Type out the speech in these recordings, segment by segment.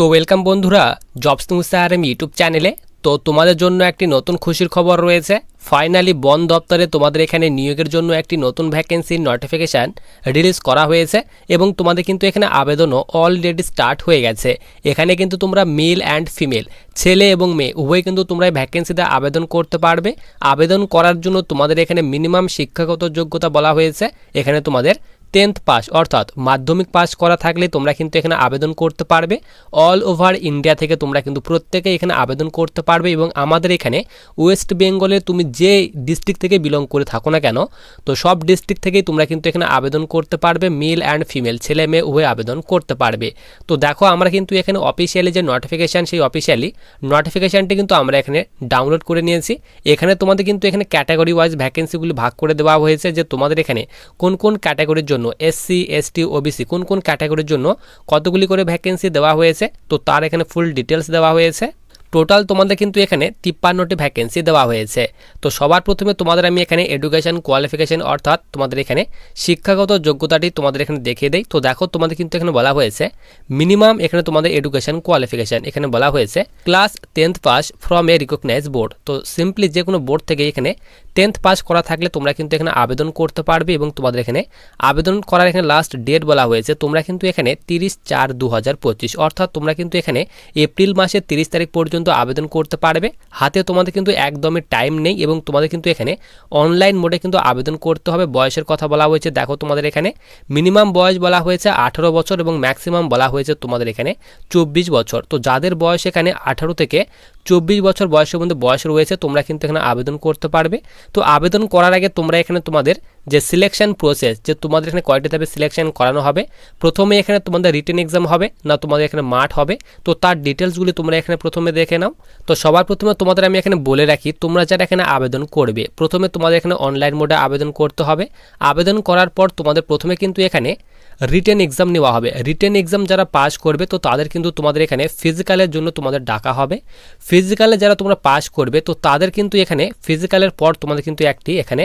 তো ওয়েলকাম বন্ধুরা jobs news সাহারাম YouTube চ্যানেলে তো তোমাদের জন্য একটি নতুন খুশির খবর রয়েছে। ফাইনালি বন দপ্তরে তোমাদের এখানে নিয়োগের জন্য একটি নতুন ভ্যাকেন্সির নোটিফিকেশান রিলিজ করা হয়েছে এবং তোমাদের কিন্তু এখানে আবেদনও অলরেডি স্টার্ট হয়ে গেছে। এখানে কিন্তু তোমরা মেল অ্যান্ড ফিমেল ছেলে এবং মেয়ে, উভয় কিন্তু তোমরা ভ্যাকেন্সিতে আবেদন করতে পারবে। আবেদন করার জন্য তোমাদের এখানে মিনিমাম শিক্ষাগত যোগ্যতা বলা হয়েছে। এখানে তোমাদের টেন্থ পাস, অর্থাৎ মাধ্যমিক পাস করা থাকলে তোমরা কিন্তু এখানে আবেদন করতে পারবে। অল ওভার ইন্ডিয়া থেকে তোমরা কিন্তু প্রত্যেকে এখানে আবেদন করতে পারবে এবং আমাদের এখানে ওয়েস্ট বেঙ্গলে তুমি যে ডিস্ট্রিক্ট থেকে বিলং করে থাকো না কেন, তো সব ডিস্ট্রিক্ট থেকেই তোমরা কিন্তু এখানে আবেদন করতে পারবে, মেল অ্যান্ড ফিমেল, ছেলে মেয়ে উভয় আবেদন করতে পারবে। তো দেখো আমরা কিন্তু এখানে অফিসিয়ালি যে নোটিফিকেশান সেই অফিসিয়ালি নোটিফিকেশানটি কিন্তু আমরা এখানে ডাউনলোড করে নিয়েছি। এখানে তোমাদের কিন্তু এখানে ক্যাটাগরি ওয়াইজ ভ্যাকেন্সিগুলি ভাগ করে দেওয়া হয়েছে যে তোমাদের এখানে কোন কোন ক্যাটাগরির জন্য এসসি এসটি ওবিসি কোন কোন ক্যাটাগরির জন্য কতগুলি করে ভ্যাকেন্সি দেওয়া হয়েছে? তো তার এখানে ফুল ডিটেলস দেওয়া হয়েছে। টোটাল তোমাদের কিন্তু এখানে তিপ্পান্নটি ভ্যাকেন্সি দেওয়া হয়েছে। তো সবার প্রথমে তোমাদের আমি এখানে এডুকেশন কোয়ালিফিকেশন অর্থাৎ তোমাদের এখানে শিক্ষাগত যোগ্যতাটি তোমাদের এখানে দেখিয়ে দেয় তো দেখো তোমাদের কিন্তু এখানে বলা হয়েছে মিনিমাম এখানে তোমাদের এডুকেশন কোয়ালিফিকেশন এখানে বলা হয়েছে। Class tenth pass from a recognise board তো সিম্পলি যে কোনো বোর্ড থেকে এখানে টেন্থ পাস করা থাকলে তোমরা কিন্তু এখানে আবেদন করতে পারবে এবং তোমাদের এখানে আবেদন করার এখানে লাস্ট ডেট বলা হয়েছে। তোমরা কিন্তু এখানে তিরিশ চার দু হাজার পঁচিশ, অর্থাৎ তোমরা কিন্তু এখানে এপ্রিল মাসের তিরিশ তারিখ পর্যন্ত আবেদন করতে পারবে। হাতে তোমাদের কিন্তু একদমই টাইম নেই এবং তোমাদের কিন্তু এখানে অনলাইন মোডে কিন্তু আবেদন করতে হবে। বয়সের কথা বলা হয়েছে। দেখো তোমাদের এখানে মিনিমাম বয়স বলা হয়েছে আঠারো বছর এবং ম্যাক্সিমাম বলা হয়েছে তোমাদের এখানে চব্বিশ বছর। তো যাদের বয়স এখানে আঠারো থেকে চব্বিশ বছর বয়সের মধ্যে বয়স রয়েছে, তোমরা কিন্তু এখানে আবেদন করতে পারবে। তো আবেদন করার আগে তোমরা এখানে তোমাদের যে সিলেকশন প্রসেস যে তোমাদের এখানে কয়টি ধাপে সিলেকশন করানো হবে, প্রথমে এখানে তোমাদের রিটেন এক্সাম হবে, না তোমাদের এখানে মাঠ হবে, তো তার ডিটেলসগুলি তোমরা এখানে প্রথমে দেখে নাও। তো সবার প্রথমে তোমাদের আমি এখানে বলে রাখি, তোমরা যারা এখানে আবেদন করবে, প্রথমে তোমাদের এখানে অনলাইন মোডে আবেদন করতে হবে। আবেদন করার পর তোমাদের প্রথমে কিন্তু এখানে রিটেন এক্সাম নেওয়া হবে। রিটেন এক্সাম যারা পাস করবে, তো তাদের কিন্তু তোমাদের এখানে ফিজিক্যালের জন্য তোমাদের ডাকা হবে। ফিজিক্যালে যারা তোমরা পাস করবে, তো তাদের কিন্তু এখানে ফিজিক্যালের পর তোমাদের কিন্তু একটি এখানে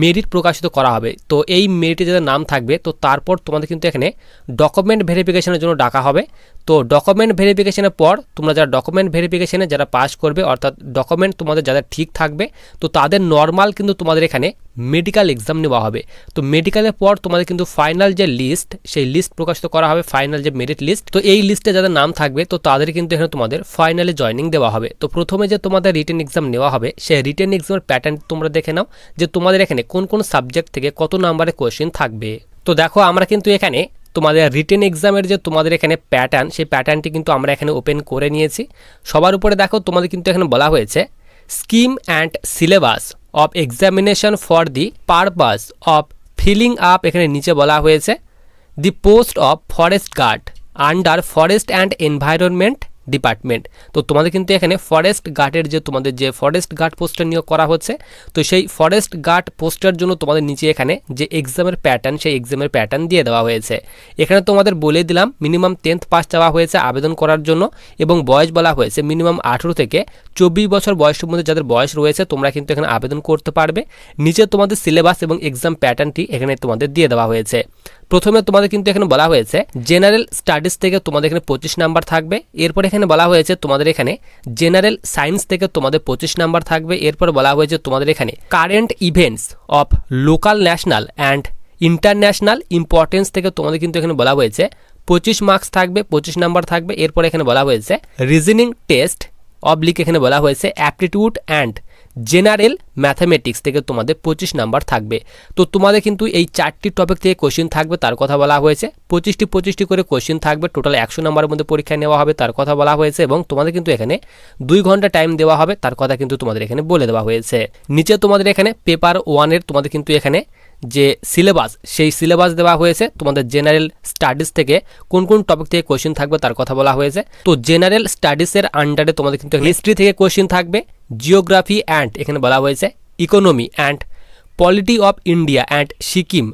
মেরিট প্রকাশিত করা হবে। তো এই মেরিটে যাদের নাম থাকবে, তো তারপর তোমাদের কিন্তু এখানে ডকুমেন্ট ভেরিফিকেশনের জন্য ডাকা হবে। তো ডকুমেন্ট ভেরিফিকেশনের পর তোমরা যারা ডকুমেন্ট ভেরিফিকেশনে যারা পাস করবে, অর্থাৎ ডকুমেন্ট তোমাদের যাদের ঠিক থাকবে, তো তাদের নর্মাল কিন্তু তোমাদের এখানে মেডিকেল এক্সাম নেওয়া হবে। তো মেডিকেলের পর তোমাদের কিন্তু ফাইনাল যে লিস্ট সেই লিস্ট প্রকাশিত করা হবে ফাইনাল যে মেরিট লিস্ট তো এই লিস্টে যাদের নাম থাকবে, তো তাদের কিন্তু এখানে তোমাদের ফাইনালে জয়নিং দেওয়া হবে। তো প্রথমে যে তোমাদের রিটেন এক্সাম নেওয়া হবে, সেই রিটেন এক্সামের প্যাটার্ন তোমরা দেখে নাও, যে তোমাদের এখানে কোন কোন সাবজেক্ট থেকে কত নাম্বারে কোয়েশ্চেন থাকবে। তো দেখো, আমরা কিন্তু এখানে তোমাদের রিটেন এক্সামের যে তোমাদের এখানে প্যাটার্ন সেই প্যাটার্নটি কিন্তু আমরা এখানে ওপেন করে নিয়েছি। সবার উপরে দেখো, তোমাদের কিন্তু এখানে বলা হয়েছে scheme and syllabus of examination for the purpose of filling up এখানে নিচে বলা হয়েছে the post of forest guard under forest and environment department. তো তোমাদের কিন্তু এখানে ফরেস্ট গার্ডের যে তোমাদের যে ফরেস্ট গার্ড পোস্টের নিয়োগ করা হচ্ছে, তো সেই ফরেস্ট গার্ড পোস্টের জন্য তোমাদের নিচে এখানে যে এক্সামের প্যাটার্ন সেই এক্সামের প্যাটার্ন দিয়ে দেওয়া হয়েছে। এখানে তোমাদের বলে দিলাম মিনিমাম টেন্থ পাস চাওয়া হয়েছে আবেদন করার জন্য এবং বয়স বলা হয়েছে মিনিমাম আঠেরো থেকে চব্বিশ বছর বয়সের মধ্যে যাদের বয়স রয়েছে, তোমরা কিন্তু এখানে আবেদন করতে পারবে। নিচে তোমাদের সিলেবাস এবং এক্সাম প্যাটার্নটি এখানে তোমাদের দিয়ে দেওয়া হয়েছে। প্রথমে তোমাদের কিন্তু এখানে বলা হয়েছে জেনারেল স্টাডিজ থেকে তোমাদের এখানে পঁচিশ নাম্বার থাকবে, এরপর এখানে বলা হয়েছে তোমাদের এখানে জেনারেল সায়েন্স থেকে তোমাদের পঁচিশ নাম্বার থাকবে, এরপর বলা হয়েছে তোমাদের এখানে current events of local national and international importance থেকে তোমাদের কিন্তু এখানে বলা হয়েছে, পঁচিশ মার্কস থাকবে, পঁচিশ নাম্বার থাকবে, এরপর এখানে বলা হয়েছে রিজনিং টেস্ট অবলিক এখানে বলা হয়েছে অ্যাপটিটিউড অ্যান্ড জেনারেল ম্যাথামেটিক্স থেকে তোমাদের পঁচিশ নাম্বার থাকবে। তো তোমাদের কিন্তু এই চারটি টপিক থেকে কোশ্চিন থাকবে, তার কথা বলা হয়েছে। পঁচিশটি পঁচিশটি করে কোশ্চিন থাকবে টোটাল একশো নাম্বারের মধ্যে পরীক্ষা নেওয়া হবে, তার কথা বলা হয়েছে এবং তোমাদের কিন্তু এখানে দুই ঘণ্টা টাইম দেওয়া হবে, তার কথা কিন্তু তোমাদের এখানে বলে দেওয়া হয়েছে। নিচে তোমাদের এখানে পেপার ওয়ানের তোমাদের কিন্তু এখানে যে সিলেবাস সেই সিলেবাস দেওয়া হয়েছে। তোমাদের জেনারেল স্টাডিজ থেকে কোন কোন টপিক থেকে কোশ্চিন থাকবে, তার কথা বলা হয়েছে। তো জেনারেল স্টাডিজের আন্ডারে তোমাদের কিন্তু হিস্ট্রি থেকে কোশ্চিন থাকবে। জিওগ্রাফি অ্যান্ড, এখানে বলা হয়েছে, economy and, polity of India and, Sikkim,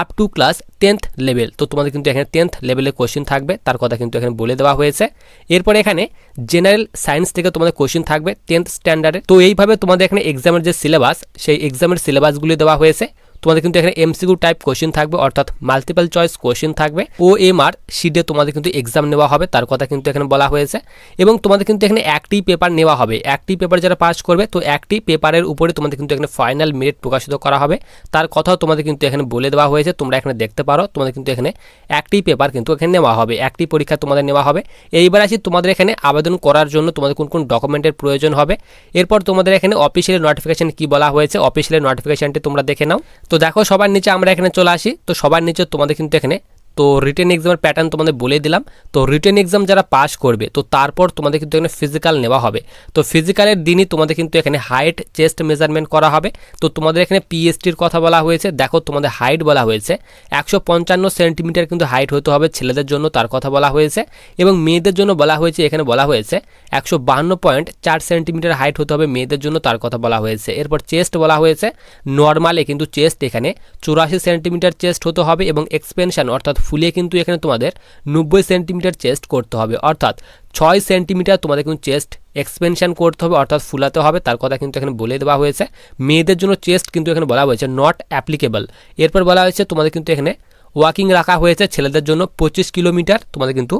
up to class tenth level. তো তোমাদের কিন্তু এখানে টেন্থ লেভেলে কোশ্চিন থাকবে, তার কথা কিন্তু এখানে বলে দেওয়া হয়েছে। এরপরে এখানে জেনারেল সায়েন্স থেকে তোমাদের কোশ্চিন থাকবে, টেন্থ স্ট্যান্ডার্ডে তো এইভাবে তোমাদের এখানে এক্সামের যে সিলেবাস সেই এক্সামের সিলেবাসগুলি দেওয়া হয়েছে। তোমাদের কিন্তু এখানে এমসিকিউ টাইপ কোশ্চেন থাকবে, অর্থাৎ মাল্টিপল চয়েস কোশ্চেন থাকবে। ও এম আর শিটে তোমাদের কিন্তু এক্সাম নেওয়া হবে, তার কথা কিন্তু এখানে বলা হয়েছে। এবং তোমাদের কিন্তু এখানে একটি পেপার নেওয়া হবে। একটি পেপার যারা পাস করবে, তো একটি পেপারের উপরে তোমাদের কিন্তু এখানে ফাইনাল মেরিট প্রকাশিত করা হবে। তার কথাও তোমাদের কিন্তু এখানে বলে দেওয়া হয়েছে, তোমরা এখানে দেখতে পারো। তোমাদের কিন্তু এখানে একটি পেপার কিন্তু এখানে নেওয়া হবে। একটি পরীক্ষা তোমাদের নেওয়া হবে। এইবার আসি তোমাদের এখানে আবেদন করার জন্য তোমাদের কোন কোন ডকুমেন্টের প্রয়োজন হবে। এরপর তোমাদের এখানে অফিসিয়াল নোটিফিকেশন কি বলা হয়েছে? অফিসিয়াল নোটিফিকেশনটি তোমরা দেখে নাও। তো দেখো সবার নিচে আমরা এখানে চলে আসি। তো সবার নিচে তোমাদের কিন্তু এখানে তো রিটেন এক্সামের প্যাটার্ন তোমাদের বলে দিলাম। তো রিটেন এক্সাম যারা পাস করবে, তো তারপর তোমাদের কিন্তু এখানে ফিজিক্যাল নেওয়া হবে। তো ফিজিক্যালের দিনই তোমাদের কিন্তু এখানে হাইট চেস্ট মেজারমেন্ট করা হবে। তো তোমাদের এখানে পিএসটির কথা বলা হয়েছে। দেখো তোমাদের হাইট বলা হয়েছে। একশো পঞ্চান্ন সেন্টিমিটার কিন্তু হাইট হতে হবে ছেলেদের জন্য তার কথা বলা হয়েছে। এবং মেয়েদের জন্য বলা হয়েছে, এখানে বলা হয়েছে, একশো বাহান্ন পয়েন্ট চার সেন্টিমিটার হাইট হতে হবে মেয়েদের জন্য তার কথা বলা হয়েছে। এরপর চেস্ট বলা হয়েছে। নর্মালে কিন্তু চেস্ট এখানে চুরাশি সেন্টিমিটার চেস্ট হতে হবে এবং এক্সপেনশন অর্থাৎ ফুলিয়ে কিন্তু এখানে তোমাদের নব্বই সেন্টিমিটার চেস্ট করতে হবে। অর্থাৎ ছয় সেন্টিমিটার তোমাদের কিন্তু চেস্ট এক্সপেনশন করতে হবে, অর্থাৎ ফুলাতে হবে। তার কথা কিন্তু এখানে বলে দেওয়া হয়েছে। মেয়েদের জন্য চেস্ট কিন্তু এখানে বলা হয়েছে নট অ্যাপ্লিকেবল এরপর বলা হয়েছে, তোমাদের কিন্তু এখানে ওয়াকিং রাখা হয়েছে ছেলেদের জন্য। পঁচিশ কিলোমিটার তোমাদের কিন্তু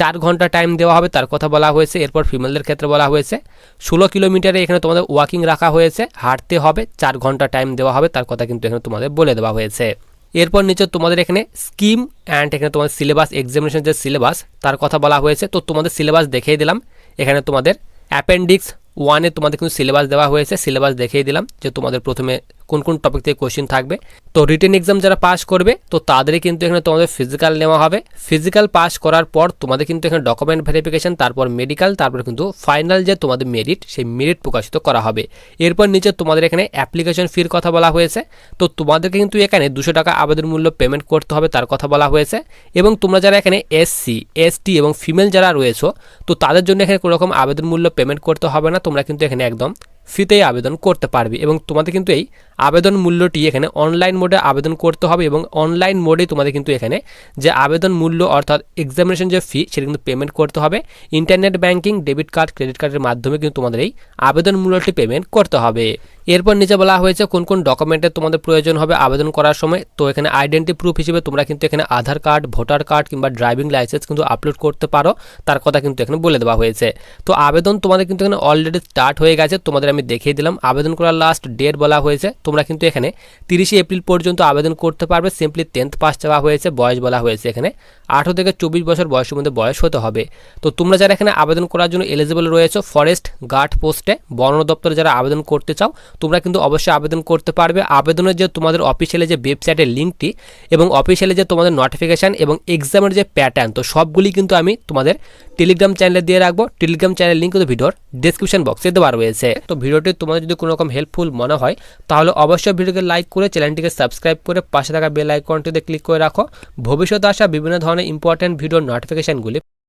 চার ঘণ্টা টাইম দেওয়া হবে, তার কথা বলা হয়েছে। এরপর ফিমেলদের ক্ষেত্রে বলা হয়েছে, ষোলো কিলোমিটারে এখানে তোমাদের ওয়াকিং রাখা হয়েছে। হাঁটতে হবে, চার ঘণ্টা টাইম দেওয়া হবে, তার কথা কিন্তু এখানে তোমাদের বলে দেওয়া হয়েছে। এরপর নিচে তোমাদের এখানে স্কিম অ্যান্ড এখানে তোমাদের সিলেবাস এক্সামিনেশন যে সিলেবাস তার কথা বলা হয়েছে। তো তোমাদের সিলেবাস দেখিয়ে দিলাম। এখানে তোমাদের অ্যাপেন্ডিক্স ওয়ানে তোমাদের কিন্তু সিলেবাস দেওয়া হয়েছে। সিলেবাস দেখিয়ে দিলাম যে তোমাদের প্রথমে কোন কোন টপিক থেকে কোশ্চেন থাকবে। তো রিটেন এক্সাম যারা পাস করবে, তো তাদের কিন্তু এখানে তোমাদের ফিজিক্যাল নেওয়া হবে। ফিজিক্যাল পাস করার পর তোমাদের কিন্তু এখানে ডকুমেন্ট ভেরিফিকেশন তারপর মেডিকেল তারপর কিন্তু ফাইনাল যে তোমাদের মেরিট সেই মেরিট প্রকাশিত করা হবে। এরপর নিচে তোমাদের এখানে অ্যাপ্লিকেশন ফির কথা বলা হয়েছে। তো তোমাদেরকে কিন্তু এখানে দুশো টাকা আবেদন মূল্য পেমেন্ট করতে হবে তার কথা বলা হয়েছে। এবং তোমরা যারা এখানে এসসি এসটি এবং ফিমেল যারা রয়েছে, তো তাদের জন্য এখানে কোনো রকম আবেদন মূল্য পেমেন্ট করতে হবে না। তোমরা কিন্তু এখানে একদম ফিতেই আবেদন করতে পারবে। এবং তোমাদের কিন্তু এই আবেদন মূল্যটি এখানে অনলাইন মোডে আবেদন করতে হবে এবং অনলাইন মোডে তোমাদের কিন্তু এখানে যে আবেদন মূল্য অর্থাৎ এক্সামিনেশন যে ফি সেটা কিন্তু পেমেন্ট করতে হবে। Internet banking debit card credit কার্ডের মাধ্যমে কিন্তু তোমাদের এই আবেদন মূল্যটি পেমেন্ট করতে হবে। এরপর নিচে বলা হয়েছে কোন কোন ডকুমেন্টের তোমাদের প্রয়োজন হবে আবেদন করার সময়। তো এখানে আইডেন্টি প্রুফ হিসেবে তোমরা কিন্তু এখানে আধার কার্ড ভোটার কার্ড কিংবা ড্রাইভিং লাইসেন্স কিন্তু আপলোড করতে পারো। তার কথা কিন্তু এখানে বলে দেওয়া হয়েছে। তো আবেদন তোমাদের কিন্তু এখানে অলরেডি স্টার্ট হয়ে গেছে। তোমাদের আমি দেখিয়ে দিলাম। আবেদন করার লাস্ট ডেট বলা হয়েছে। তোমরা কিন্তু এখানে তিরিশে এপ্রিল পর্যন্ত আবেদন করতে পারবে। সিম্পলি টেন্থ পাস চাওয়া হয়েছে, বয়স বলা হয়েছে এখানে। আঠেরো থেকে চব্বিশ বছর বয়সের মধ্যে বয়স হতে হবে। তো তোমরা যারা এখানে আবেদন করার জন্য এলিজিবল রয়েছে ফরেস্ট গার্ড পোস্টে বন দপ্তরে যারা আবেদন করতে চাও, তোমরা কিন্তু অবশ্যই আবেদন করতে পারবে। আবেদনের যে তোমাদের অফিসিয়ালি যে ওয়েবসাইটের লিঙ্কটি এবং অফিসিয়ালি যে তোমাদের নোটিফিকেশান এবং এক্সামের যে প্যাটার্ন তো সবগুলি কিন্তু আমি তোমাদের টেলিগ্রাম চ্যানেলে দিয়ে রাখব। টেলিগ্রাম চ্যানেল লিঙ্ক কিন্তু ভিডিওর ডিসক্রিপশন বক্সে দেওয়া রয়েছে। তো ভিডিওটি তোমাদের যদি কোনো রকম হেল্পফুল মনে হয়, তাহলে অবশ্যই ভিডিওকে লাইক করে চ্যানেলটিকে সাবস্ক্রাইব করে পাশে থাকা বেল আইকনটিতে ক্লিক করে রাখো। ভবিষ্যতে আসা বিভিন্ন ধরনের ইম্পর্ট্যান্ট ভিডিওর নোটিফিকেশানগুলি